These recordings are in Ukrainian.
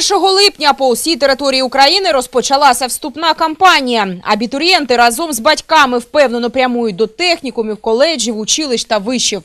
1 липня по усій території України розпочалася вступна кампанія. Абітурієнти разом з батьками впевнено прямують до технікумів, коледжів, училищ та вишів.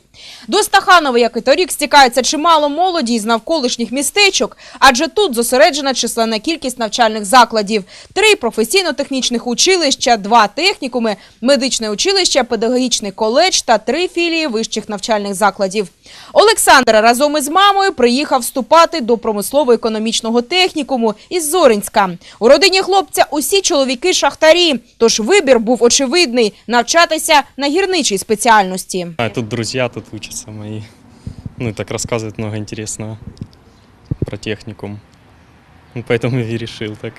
До Стаханова, як і торік, стікається чимало молоді із навколишніх містечок, адже тут зосереджена численна кількість навчальних закладів. Три професійно-технічних училища, два технікуми, медичне училище, педагогічний коледж та три філії вищих навчальних закладів. Олександр разом із мамою приїхав вступати до промислово-економічного технікуму із Зоринська. У родині хлопця усі чоловіки шахтарі, тож вибір був очевидний – навчатися на гірничій спеціальності. Тут друзі, тут вчаться мої. Ну так розказують багато цікавого про технікум. Ну, и решил так.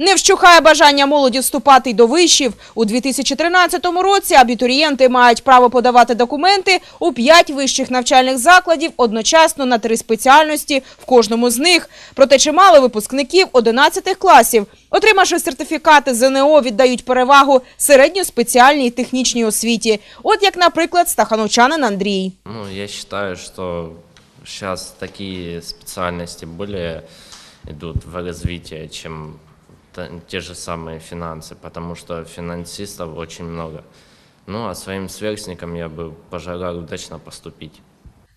Не вщухає бажання молоді вступати й до вишів. У 2013 році абітурієнти мають право подавати документи у п'ять вищих навчальних закладів одночасно на три спеціальності в кожному з них. Проте чимало випускників 11 класів, отримавши сертифікати ЗНО, віддають перевагу середньоспеціальній технічній освіті. От як, наприклад, стахановчанин Андрій. Ну, я считаю, что сейчас такие специальности более идут в развитие, чем та- те же самые финансы, потому что финансистов очень много. Ну, а своим сверстникам я бы пожелал удачно поступить.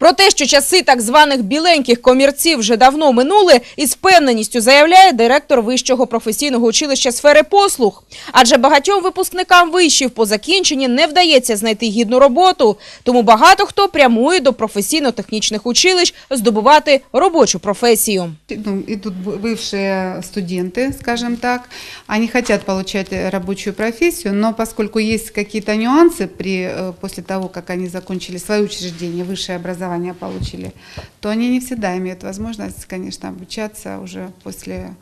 Про те, що часи так званих біленьких комірців вже давно минули, із впевненістю заявляє директор Вищого професійного училища сфери послуг. Адже багатьом випускникам вишів по закінченні не вдається знайти гідну роботу, тому багато хто прямує до професійно-технічних училищ здобувати робочу професію. ну, идут б- бывшие студенты, скажем так, они хотят получать э, рабочую профессию, но поскольку есть какие-то нюансы при, э, после того, как они закончили свое учреждение, высшее образование получили, то они не всегда имеют возможность, конечно, обучаться уже после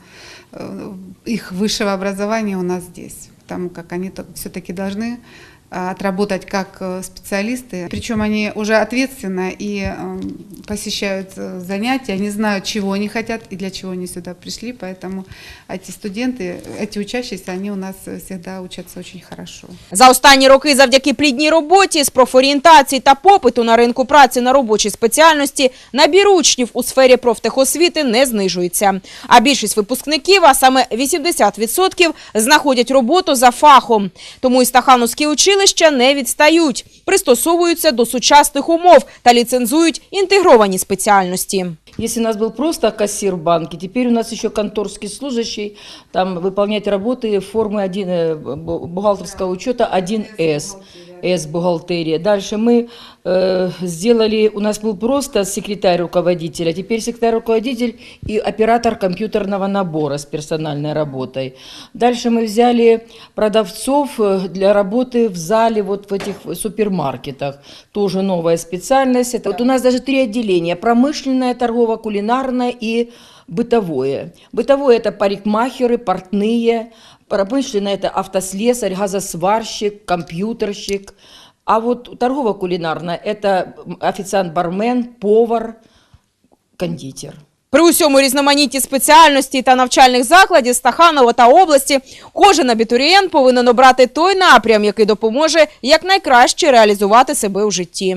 э, их высшего образования у нас здесь, потому как они все-таки должны а, отработать как э, специалисты. Причем они уже ответственно и э, посещают э, занятия, они знают, чего они хотят и для чего они сюда пришли, поэтому эти студенты, эти учащиеся, они у нас э, всегда учатся очень хорошо. За останні роки завдяки плідній роботі з профорієнтації та попиту на ринку праці на робочій спеціальності набір учнів у сфері профтехосвіти не знижується. А більшість випускників, а саме 80%, знаходять роботу за фахом. Тому і стахановські училища не відстають, пристосовуються до сучасних умов та ліцензують інтегровані спеціальності. Если у нас был просто кассир в банке, теперь у нас еще конторский служащий, там выполнять работы формы 1, э, бу- бухгалтерского учета 1С, С-бухгалтерия. Дальше мы э, сделали, у нас был просто секретарь руководителя, теперь секретарь руководитель и оператор компьютерного набора с персональной работой. Дальше мы взяли продавцов э, для работы в зале вот в этих супермаркетах. Тоже новая специальность. Это вот у нас даже три отделения. Промышленное, торгово-кулинарное и бытовое. Бытовое – это парикмахеры, портные. Промышленное – это автослесарь, газосварщик, компьютерщик. А вот торгово-кулинарное – это официант-бармен, повар, кондитер. При усьому різноманітті спеціальності та навчальних закладів Стаханова та області кожен абітурієнт повинен обрати той напрям, який допоможе якнайкраще реалізувати себе у житті.